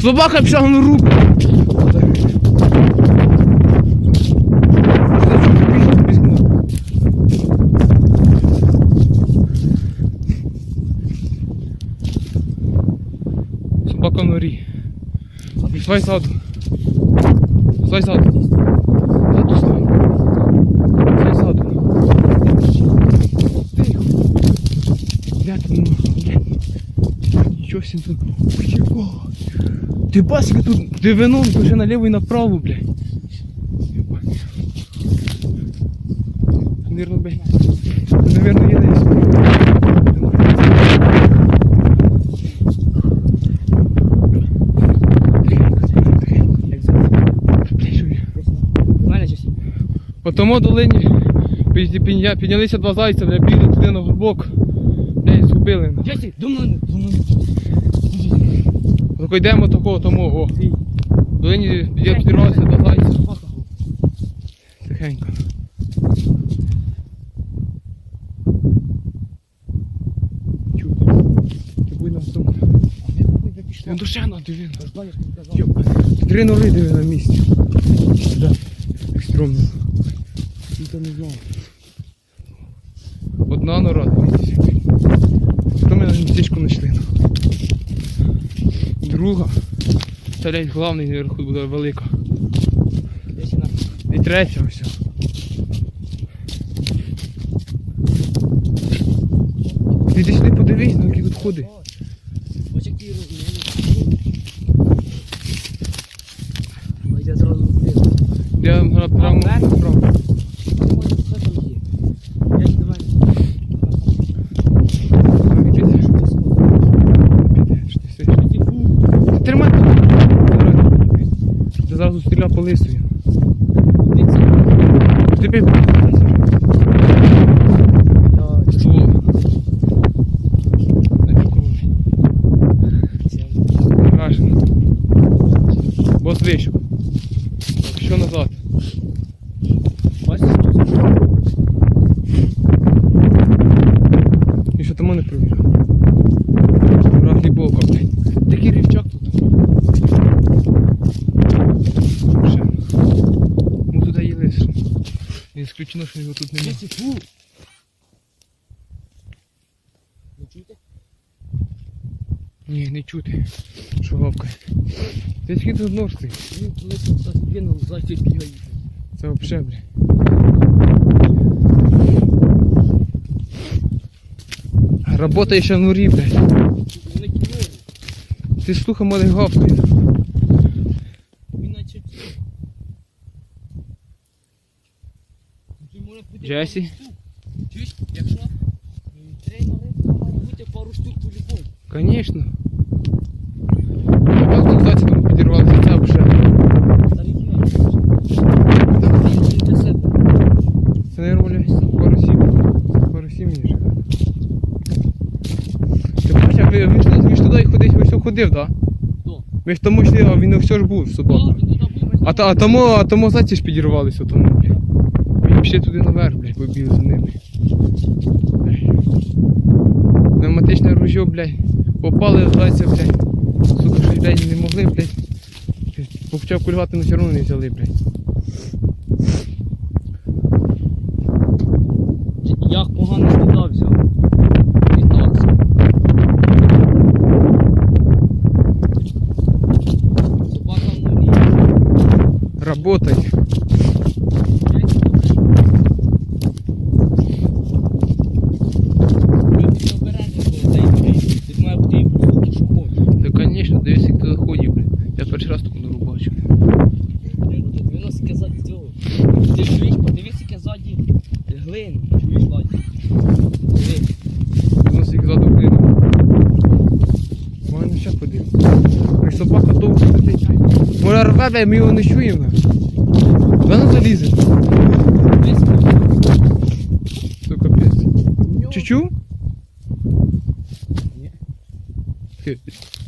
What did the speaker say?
Собака пішла руку. Собака норі. Стой ззаду. Стой ззаду. Ззаду стой. Стой. Блядь, ну, блядь. Сім тут. Ти басика тут дивином вже наліво і направо, блядь. Єба. Наверно, блядь. Наверно, є десь. По тому долині підня- підня- піднялися два зайця, бля, бігли туди на горбок. Блядь, згубили. мене, до мене. Тако йдемо такого, тому, о. Долині я підірвалися два зайця. Тихенько. Чути. Ти будь на сумку. Він душено диви. Йоп. Три нори диви на місці. Да. Як стрьомно. Ніхто не знав. Одна нора, дивіться. Хто ми на містечку знайшли? Друга. Блять, головний наверху буде велика. І третя ось. Ти йди подивись, на які тут ходи. Ось які розміни. Ось я прямо А, вверх? вправо. Може, що там є? Джесі, давай. А, він піде. Підеш, ти сидиш. Джесі, фу. Тримай там. Ти зразу стріля по такий. Вражено. Бос вийшов. Що назад? Бачиш, що це? І що тому не провірив. Гра глибоко, блядь. Такий рівчак тут. Ще. Ми туди є лише. Не що його тут немає. Не чуєте? Ні, не чути. Що гавкає. Ти скільки тут нож стоїть? Він коли тут заспінув, значить бігає. Це вообще, блядь. Работає ще в нурі, блядь. Ти слухай, мене гавкає. Він наче... Тут може бути Джесі? пару штук. Чуєш, якщо м, три ноги, то має бути пару штук по-любому. Конечно. Я так кстати, там підірвався це. Старий для. Це не роля пару сім. Пару сім ніж. Ти бачив, ви, він, ж- він ж туди ходить, ось ходив, так? Да? Хто? Ви ж тому йшли, а він все ж був собака. А, та, а тому, а тому заці ж підірвалися тому, блядь. Пішли туди наверх, блядь, побіг за ними. Пневматичне ружьо, блядь. Попали зайця, блядь. Сука, щось, блядь, не могли, блядь. Почав кульгати, але все одно не взяли, блядь. Як погано туди взяв. І так. Собака в. Работай. Тут має бути і звуки, що хочеш. Та, конечно, дивись, як туди ходів, блядь. Я перший раз таку нору бачив. Воно сіке ззаді цього. Ти чуєш, подивись, яке ззаді глин. Чуєш ззаді. Дивись. Воно всіх ззаду клину. Мене ще ходив. Ой, собака довго блядь. Може рве, ми його не чуємо. Куди нам залізе? Це капець. У Чучу? Ні.